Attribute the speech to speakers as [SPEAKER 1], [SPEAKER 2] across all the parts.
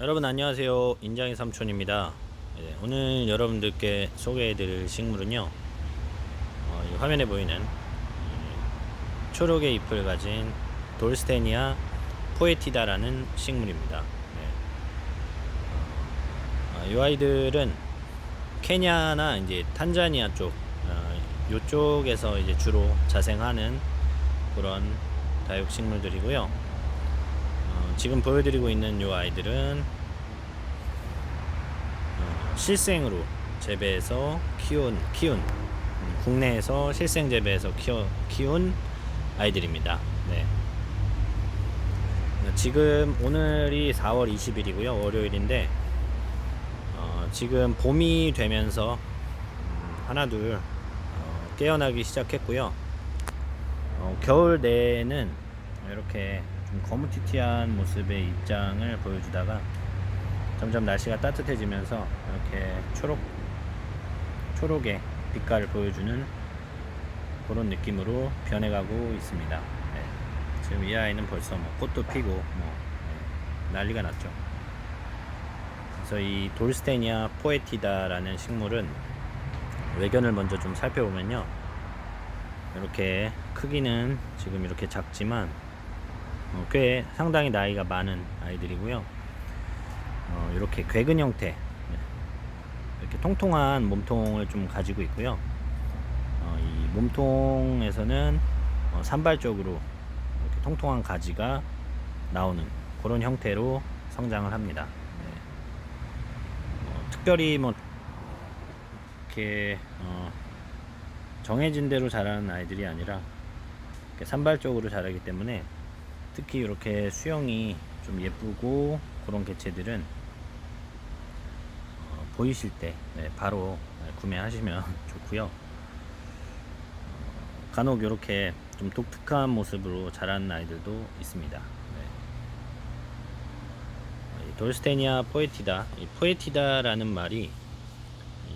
[SPEAKER 1] 여러분 안녕하세요. 인장의 삼촌입니다. 네, 오늘 여러분들께 소개해드릴 식물은요 어, 이 화면에 보이는 이 초록의 잎을 가진 돌스테니아 포에티다라는 식물입니다. 네. 어, 이 아이들은 케냐나 이제 탄자니아 쪽 어, 요쪽에서 이제 주로 자생하는 그런 다육식물들이고요. 어, 지금 보여드리고 있는 이 아이들은 어, 실생으로 재배해서 키운 키운 음, 국내에서 실생 재배해서 키워, 키운 아이들입니다. 네. 지금 오늘이 4월 20일이고요 월요일인데 어, 지금 봄이 되면서 음, 하나 둘 어, 깨어나기 시작했고요. 어, 겨울 내에는 이렇게 좀 거무튀튀한 모습의 입장을 보여주다가 점점 날씨가 따뜻해지면서 이렇게 초록 초록의 빛깔을 보여주는 그런 느낌으로 변해가고 있습니다. 네. 지금 이 아이는 벌써 뭐 꽃도 피고 뭐 네, 난리가 났죠. 그래서 이 돌스테니아 포에티다라는 식물은 외견을 먼저 좀 살펴보면요. 이렇게 크기는 지금 이렇게 작지만 어, 꽤 상당히 나이가 많은 아이들이고요. 어, 이렇게 괴근 형태, 네. 이렇게 통통한 몸통을 좀 가지고 있고요. 어, 이 몸통에서는 어, 산발적으로 이렇게 통통한 가지가 나오는 그런 형태로 성장을 합니다. 네. 어, 특별히 뭐 이렇게 어, 정해진 대로 자라는 아이들이 아니라 산발적으로 자라기 때문에 특히 이렇게 수영이 좀 예쁘고 그런 개체들은 어, 보이실 때 네, 바로 구매하시면 좋고요. 어, 간혹 이렇게 좀 독특한 모습으로 자라는 아이들도 있습니다. 네. 이 돌스테니아 포에티다, 이 포에티다라는 말이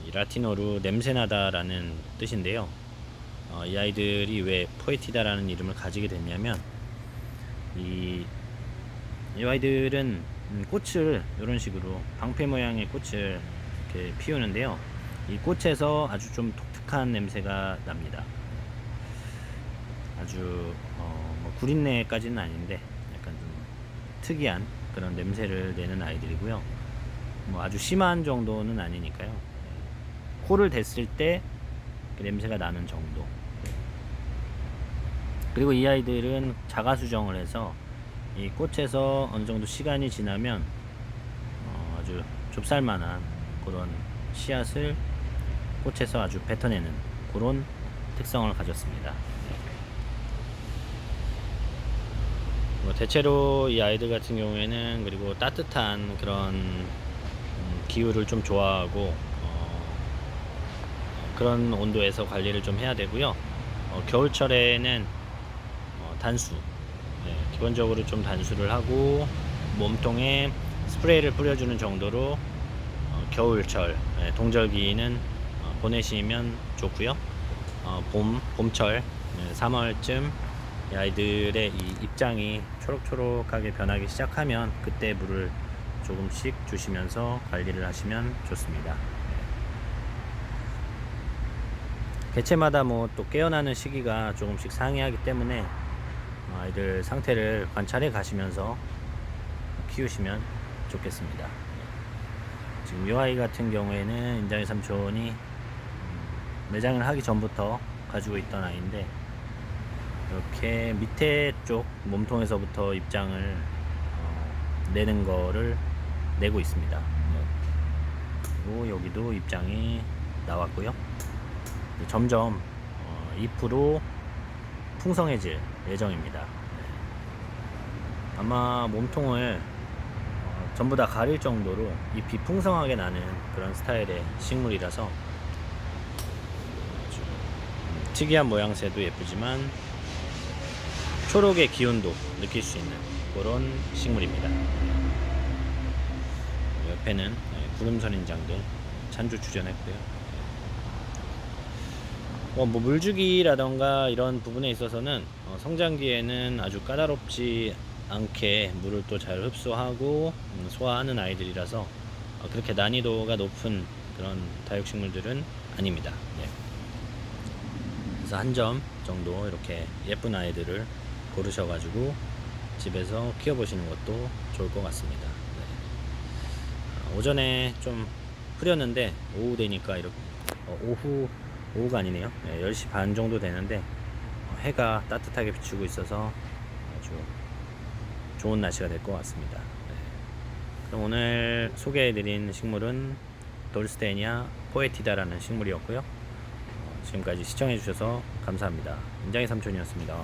[SPEAKER 1] 이 라틴어로 냄새나다라는 뜻인데요. 어, 이 아이들이 왜 포에티다라는 이름을 가지게 됐냐면 이, 이 아이들은 음, 꽃을 이런 식으로 방패 모양의 꽃을 이렇게 피우는데요. 이 꽃에서 아주 좀 독특한 냄새가 납니다. 아주 어, 뭐 구린내까지는 아닌데 약간 좀 특이한 그런 냄새를 내는 아이들이고요. 뭐 아주 심한 정도는 아니니까요. 네. 코를 댔을 때 그 냄새가 나는 정도. 그리고 이 아이들은 자가 수정을 해서 이 꽃에서 어느 정도 시간이 지나면 어, 아주 좁쌀만한 그런 씨앗을 꽃에서 아주 뱉어내는 그런 특성을 가졌습니다. 뭐 대체로 이 아이들 같은 경우에는 그리고 따뜻한 그런 음, 기후를 좀 좋아하고 어, 그런 온도에서 관리를 좀 해야 되고요. 어, 겨울철에는 어, 단수 네, 기본적으로 좀 단수를 하고 몸통에 스프레이를 뿌려주는 정도로 어, 겨울철 네, 동절기는 어, 보내시면 좋고요. 어, 봄 봄철 네, 3월쯤 이 아이들의 이 입장이 초록초록하게 변하기 시작하면 그때 물을 조금씩 주시면서 관리를 하시면 좋습니다. 개체마다 뭐 또 깨어나는 시기가 조금씩 상이하기 때문에 어, 아이들 상태를 관찰해 가시면서 키우시면 좋겠습니다. 지금 이 아이 같은 경우에는 인장의 삼촌이 음, 매장을 하기 전부터 가지고 있던 아이인데 이렇게 밑에 쪽 몸통에서부터 입장을 어, 내는 거를 내고 있습니다. 네. 그리고 여기도 입장이 나왔고요. 점점 어, 잎으로 풍성해질 예정입니다. 네. 아마 몸통을 어, 전부 다 가릴 정도로 잎이 풍성하게 나는 그런 스타일의 식물이라서 음, 특이한 모양새도 예쁘지만 초록의 기운도 느낄 수 있는 그런 식물입니다. 옆에는 네, 구름선인장들 찬조 추전했고요. 어, 뭐 물주기라던가 이런 부분에 있어서는 어, 성장기에는 아주 까다롭지 않게 물을 또 잘 흡수하고 음, 소화하는 아이들이라서 어, 그렇게 난이도가 높은 그런 다육식물들은 아닙니다. 예. 그래서 한 점 정도 이렇게 예쁜 아이들을 고르셔가지고 집에서 키워보시는 것도 좋을 것 같습니다. 네. 아, 오전에 좀 흐렸는데 오후 되니까 이렇게 어, 오후 오후가 아니네요. 네, 10시 반 정도 되는데 어, 해가 따뜻하게 비추고 있어서 아주 좋은 날씨가 될 것 같습니다. 네. 그럼 오늘 소개해드린 식물은 돌스테니아 포에티다라는 식물이었고요. 어, 지금까지 시청해주셔서 감사합니다. 인장의 삼촌이었습니다.